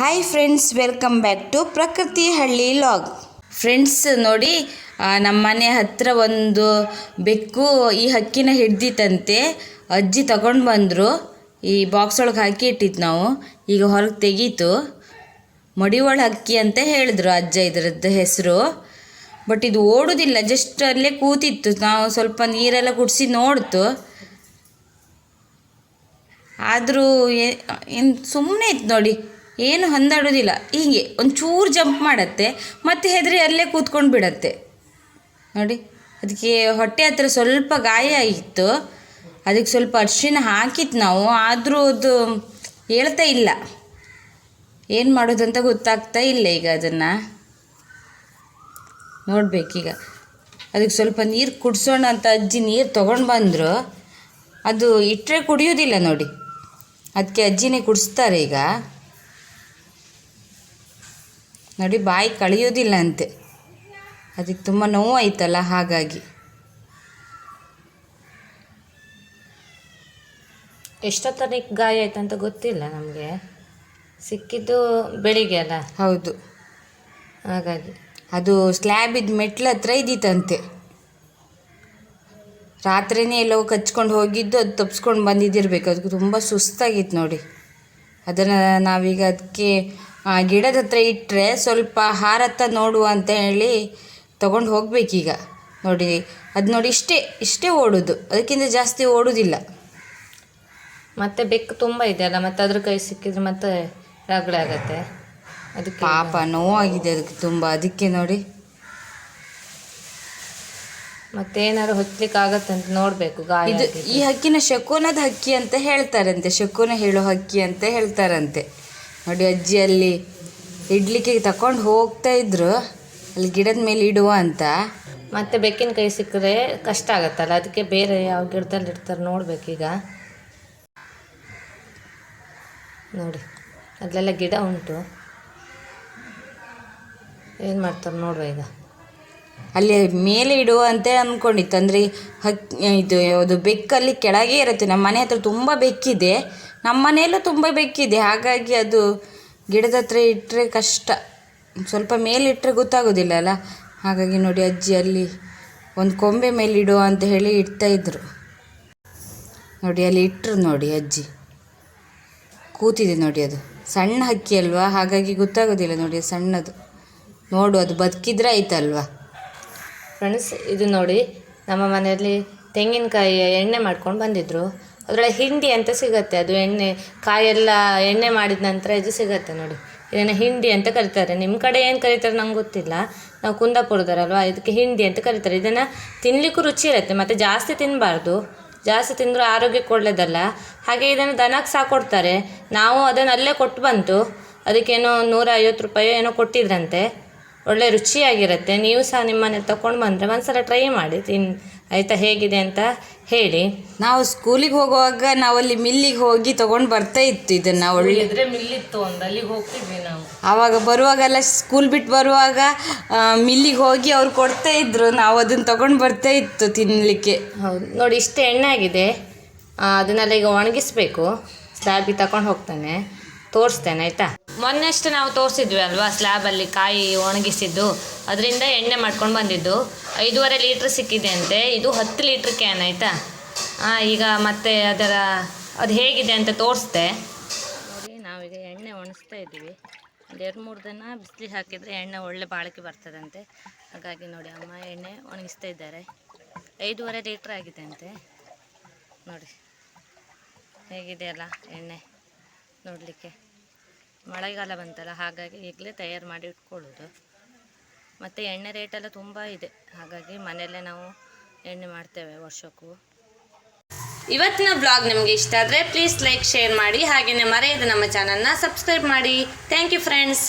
Hi friends welcome back to Prakruti Halli log friends ನೋಡಿ ನಮ್ಮ ಮನೆ ಹತ್ತಿರ ಒಂದು ಬೆಕ್ಕು ಈ ಹಕ್ಕಿನ ಹಿಡ್ದಿತ್ತಂತೆ. ಅಜ್ಜಿ ತಗೊಂಡು ಬಂದರು. ಈ ಬಾಕ್ಸ್ ಒಳಗೆ ಹಾಕಿ ಇಟ್ಟಿತ್ತು ನಾವು. ಈಗ ಹೊರಗೆ ತೆಗೀತು. ಮಡಿವಾಳ ಹಕ್ಕಿ ಅಂತ ಹೇಳಿದ್ರು ಅಜ್ಜ ಇದರದ್ದು ಹೆಸರು. ಬಟ್ ಇದು ಓಡೋದಿಲ್ಲ ಜಸ್ಟ್ ಅಲ್ಲೇ ಕೂತಿತ್ತು. ನಾವು ಸ್ವಲ್ಪ ನೀರೆಲ್ಲ ಕುಡಿಸಿ ನೋಡ್ತು. ಆದರೂ ಏನು ಸುಮ್ಮನೆ ಇತ್ತು ನೋಡಿ. ಏನು ಹೊಂದಾಡೋದಿಲ್ಲ. ಹೀಗೆ ಒಂಚೂರು ಜಂಪ್ ಮಾಡತ್ತೆ, ಮತ್ತೆ ಹೆದರಿ ಅಲ್ಲೇ ಕೂತ್ಕೊಂಡು ಬಿಡತ್ತೆ. ನೋಡಿ, ಅದಕ್ಕೆ ಹೊಟ್ಟೆ ಹತ್ರ ಸ್ವಲ್ಪ ಗಾಯ ಇತ್ತು. ಅದಕ್ಕೆ ಸ್ವಲ್ಪ ಅರಿಶಿನ ಹಾಕಿತ್ತು ನಾವು, ಆದರೂ ಅದು ಹೇಳ್ತಾ ಇಲ್ಲ. ಏನು ಮಾಡೋದಂತ ಗೊತ್ತಾಗ್ತಾ ಇಲ್ಲ ಈಗ ಅದನ್ನು. ನೋಡಬೇಕೀಗ. ಅದಕ್ಕೆ ಸ್ವಲ್ಪ ನೀರು ಕುಡಿಸೋಣ ಅಂತ ಅಜ್ಜಿ ನೀರು ತೊಗೊಂಡು ಬಂದರು. ಅದು ಇಟ್ಟರೆ ಕುಡಿಯೋದಿಲ್ಲ ನೋಡಿ. ಅದಕ್ಕೆ ಅಜ್ಜಿನೇ ಕುಡಿಸ್ತಾರೆ ಈಗ. ನೋಡಿ ಬಾಯಿ ಕಳೆಯೋದಿಲ್ಲ ಅಂತೆ ಅದಕ್ಕೆ ತುಂಬ ನೋವು ಆಯ್ತಲ್ಲ ಹಾಗಾಗಿ ಎಷ್ಟೊತ್ತನಿಗೆ ಗಾಯ ಆಯ್ತಂತ ಗೊತ್ತಿಲ್ಲ ನಮಗೆ. ಸಿಕ್ಕಿದ್ದು ಬೆಳಿಗ್ಗೆ ಅಲ್ಲ? ಹೌದು. ಹಾಗಾಗಿ. ಅದು ಸ್ಲ್ಯಾಬಿದ ಮೆಟ್ಲ ಹತ್ರ ಇದ್ದಿತ್ತಂತೆ ರಾತ್ರಿನೇ ಎಲ್ಲೋ ಕಚ್ಕೊಂಡು ಹೋಗಿದ್ದು ಅದು ತಪ್ಸ್ಕೊಂಡು ಬಂದಿದ್ದಿರ್ಬೇಕು. ಅದಕ್ಕೆ ತುಂಬ ಸುಸ್ತಾಗಿತ್ತು ನೋಡಿ. ಅದನ್ನು ನಾವೀಗ ಅದಕ್ಕೆ ಆ, ಗಿಡದ ಹತ್ರ ಇಟ್ಟರೆ ಸ್ವಲ್ಪ ಹಾರತ್ತ ನೋಡುವ ಅಂತ ಹೇಳಿ ತೊಗೊಂಡು ಹೋಗಬೇಕೀಗ. ನೋಡಿ ಅದು ನೋಡಿ ಇಷ್ಟೇ ಇಷ್ಟೇ ಓಡೋದು. ಅದಕ್ಕಿಂತ ಜಾಸ್ತಿ ಓಡೋದಿಲ್ಲ. ಮತ್ತೆ ಬೆಕ್ಕು ತುಂಬ ಇದೆ ಅಲ್ಲ ಮತ್ತೆ ಅದ್ರ ಕೈ ಸಿಕ್ಕಿದ್ರೆ ಮತ್ತೆ ರಗಳೆ ಆಗತ್ತೆ. ಅದಕ್ಕೆ ಪಾಪ ನೋವಾಗಿದೆ ಅದಕ್ಕೆ ತುಂಬ. ಅದಕ್ಕೆ ನೋಡಿ. ಮತ್ತೇನಾದ್ರು ಹೊಚ್ಲಿಕ್ಕೆ ಆಗತ್ತೆ ಅಂತ ನೋಡ್ಬೇಕು ಇದು ಈ ಹಕ್ಕಿನ ಶಕುನದ ಹಕ್ಕಿ ಅಂತ ಹೇಳ್ತಾರಂತೆ. ಶಕುನ ಹೇಳೋ ಹಕ್ಕಿ ಅಂತ ಹೇಳ್ತಾರಂತೆ. ನೋಡಿ ಅಜ್ಜಿ ಅಲ್ಲಿ ಇಡ್ಲಿಕ್ಕೆ ತಕೊಂಡು ಹೋಗ್ತಾ ಇದ್ರು. ಅಲ್ಲಿ ಗಿಡದ ಮೇಲೆ ಇಡುವ ಅಂತ. ಮತ್ತೆ ಬೆಕ್ಕಿನ ಕೈ ಸಿಕ್ಕರೆ ಕಷ್ಟ ಆಗತ್ತಲ್ಲ? ಅದಕ್ಕೆ ಬೇರೆ ಯಾವ ಗಿಡದಲ್ಲಿ ಇಡ್ತಾರೆ ನೋಡ್ಬೇಕೀಗ ನೋಡಿ ಅಲ್ಲೆಲ್ಲ ಗಿಡ ಉಂಟು. ಏನು ಮಾಡ್ತಾರೆ ನೋಡುವ ಈಗ. ಅಲ್ಲಿ ಮೇಲೆ ಇಡುವ ಅಂತ ಅಂದ್ಕೊಂಡಿತ್ತು ಅಂದರೆ ಹಕ್, ಇದು ಯಾವುದು ಬೆಕ್ಕಲ್ಲಿ ಕೆಳಗೆ ಇರುತ್ತೆ. ನಮ್ಮ ಮನೆ ಹತ್ರ ತುಂಬ ಬೆಕ್ಕಿದೆ. ನಮ್ಮ ಮನೆಯಲ್ಲೂ ತುಂಬ ಬೆಕ್ಕಿದೆ. ಹಾಗಾಗಿ ಅದು ಗಿಡದ ಹತ್ರ ಇಟ್ಟರೆ ಕಷ್ಟ. ಸ್ವಲ್ಪ ಮೇಲೆ ಇಟ್ಟರೆ ಗೊತ್ತಾಗೋದಿಲ್ಲ ಅಲ್ಲ? ಹಾಗಾಗಿ ನೋಡಿ ಅಜ್ಜಿ ಅಲ್ಲಿ ಒಂದು ಕೊಂಬೆ ಮೇಲೆ ಇಡುವ ಅಂತ ಹೇಳಿ ಇಡ್ತಾ ಇದ್ರು. ನೋಡಿ, ಅಲ್ಲಿ ಇಟ್ಟರು ನೋಡಿ ಅಜ್ಜಿ. ಕೂತಿದೆ ನೋಡಿ ಅದು. ಸಣ್ಣ ಹಕ್ಕಿ ಅಲ್ವಾ? ಹಾಗಾಗಿ ಗೊತ್ತಾಗೋದಿಲ್ಲ ನೋಡಿ ಸಣ್ಣದು. ನೋಡು, ಅದು ಬದುಕಿದ್ರೆ ಆಯ್ತಲ್ವಾ? ಫ್ರೆಂಡ್ಸ್, ಇದು ನೋಡಿ. ನಮ್ಮ ಮನೆಯಲ್ಲಿ ತೆಂಗಿನಕಾಯಿ ಎಣ್ಣೆ ಮಾಡ್ಕೊಂಡು ಬಂದಿದ್ದರು ಅದರೊಳಗೆ ಹಿಂಡಿ ಅಂತ ಸಿಗುತ್ತೆ. ಅದು ಎಣ್ಣೆ, ಕಾಯೆಲ್ಲ ಎಣ್ಣೆ ಮಾಡಿದ ನಂತರ ಇದು ಸಿಗುತ್ತೆ ನೋಡಿ. ಇದನ್ನು ಹಿಂಡಿ ಅಂತ ಕರೀತಾರೆ. ನಿಮ್ಮ ಕಡೆ ಏನು ಕರೀತಾರೆ ನಂಗೆ ಗೊತ್ತಿಲ್ಲ. ನಾವು ಕುಂದಾಪುರದವರಲ್ವಾ ಇದಕ್ಕೆ ಹಿಂಡಿ ಅಂತ ಕರೀತಾರೆ. ಇದನ್ನು ತಿನ್ನಲಿಕ್ಕೂ ರುಚಿ ಇರುತ್ತೆ. ಮತ್ತು ಜಾಸ್ತಿ ತಿನ್ನಬಾರ್ದು ಜಾಸ್ತಿ ತಿಂದರೂ ಆರೋಗ್ಯಕ್ಕೆ ಒಳ್ಳೆಯದಲ್ಲ ಹಾಗೆ ಇದನ್ನು ದನಕ್ಕೆ ಸಹ ಕೊಡ್ತಾರೆ. ನಾವು ಅದನ್ನು ಅಲ್ಲೇ ಕೊಟ್ಟು ಬಂತು. ಅದಕ್ಕೇನೋ ನೂರ ಐವತ್ತು ರೂಪಾಯಿ ಏನೋ ಕೊಟ್ಟಿದ್ರಂತೆ. ಒಳ್ಳೆ ರುಚಿಯಾಗಿರುತ್ತೆ. ನೀವು ಸಹ ನಿಮ್ಮ ಮನೆ ತಗೊಂಡು ಬಂದರೆ ಒಂದ್ಸಲ ಟ್ರೈ ಮಾಡಿ. ತಿನ್ ಆಯಿತಾ ಹೇಗಿದೆ ಅಂತ ಹೇಳಿ. ನಾವು ಸ್ಕೂಲಿಗೆ ಹೋಗುವಾಗ ನಾವಲ್ಲಿ ಮಿಲ್ಲಿಗೆ ಹೋಗಿ ತಗೊಂಡು ಬರ್ತಾ ಇತ್ತು ಇದನ್ನು ಒಳ್ಳೆ ಇದ್ರೆ ಮಿಲ್ಲಿತ್ತು ಒಂದು ಅಲ್ಲಿಗೆ ಹೋಗ್ತಿದ್ವಿ ನಾವು. ಆವಾಗ ಬರುವಾಗೆಲ್ಲ ಸ್ಕೂಲ್ ಬಿಟ್ಟು ಬರುವಾಗ ಮಿಲ್ಲಿಗೆ ಹೋಗಿ ಅವ್ರು ಕೊಡ್ತಾ ಇದ್ರು. ನಾವು ಅದನ್ನು ತಗೊಂಡು ಬರ್ತಾ ಇತ್ತು ತಿನ್ನಲಿಕ್ಕೆ ಹೌದು. ನೋಡಿ ಇಷ್ಟು ಎಣ್ಣೆ ಆಗಿದೆ. ಅದನ್ನೆಲ್ಲ ಈಗ ಒಣಗಿಸ್ಬೇಕು. ಸ್ಲ್ಯಾಬಿಗೆ ತಗೊಂಡು ಹೋಗ್ತಾನೆ. ತೋರಿಸ್ತೇನೆ, ಆಯಿತಾ? ಮೊನ್ನೆಷ್ಟು ನಾವು ತೋರಿಸಿದ್ವಿ ಅಲ್ವಾ ಸ್ಲ್ಯಾಬಲ್ಲಿ ಕಾಯಿ ಒಣಗಿಸಿದ್ದು, ಅದರಿಂದ ಎಣ್ಣೆ ಮಾಡ್ಕೊಂಡು ಬಂದಿದ್ದು. ಐದೂವರೆ ಲೀಟ್ರ್ ಸಿಕ್ಕಿದೆ ಅಂತೆ ಇದು ಹತ್ತು ಲೀಟ್ರ್ ಕ್ಯಾನ್ ಆಯಿತಾ? ಈಗ ಮತ್ತೆ ಅದರ, ಅದು ಹೇಗಿದೆ ಅಂತ ತೋರಿಸ್ತೆ ನೋಡಿ, ನಾವೀಗ ಎಣ್ಣೆ ಒಣಗಿಸ್ತಾ ಇದ್ದೀವಿ. ಒಂದು ಎರಡು ಮೂರು ದಿನ ಬಿಸಿಲಿಗೆ ಹಾಕಿದರೆ ಎಣ್ಣೆ ಒಳ್ಳೆ ಬಾಳಿಕೆ ಬರ್ತದಂತೆ. ಹಾಗಾಗಿ ನೋಡಿ, ಅಮ್ಮ ಎಣ್ಣೆ ಒಣಗಿಸ್ತಾ ಇದ್ದಾರೆ. ಐದೂವರೆ ಲೀಟ್ರ್ ಆಗಿದೆ ಅಂತೆ ನೋಡಿ, ಹೇಗಿದೆಯಲ್ಲ ಎಣ್ಣೆ? ನೋಡಲಿಕ್ಕೆ. ಮಳೆಗಾಲ ಬಂತಲ್ಲ, ಹಾಗಾಗಿ ಈಗಲೇ ತಯಾರು ಮಾಡಿ ಇಟ್ಕೊಳ್ಳೋದು. ಮತ್ತು ಎಣ್ಣೆ ರೇಟೆಲ್ಲ ತುಂಬ ಇದೆ. ಹಾಗಾಗಿ ಮನೆಯಲ್ಲೇ ನಾವು ಎಣ್ಣೆ ಮಾಡ್ತೇವೆ ವರ್ಷಕ್ಕೂ. ಇವತ್ತಿನ ಬ್ಲಾಗ್ ನಿಮಗೆ ಇಷ್ಟ ಆದರೆ ಪ್ಲೀಸ್ ಲೈಕ್ ಶೇರ್ ಮಾಡಿ ಹಾಗೆಯೇ ಮರೆಯದೆ ನಮ್ಮ ಚಾನಲ್ನ ಸಬ್ಸ್ಕ್ರೈಬ್ ಮಾಡಿ. Thank you friends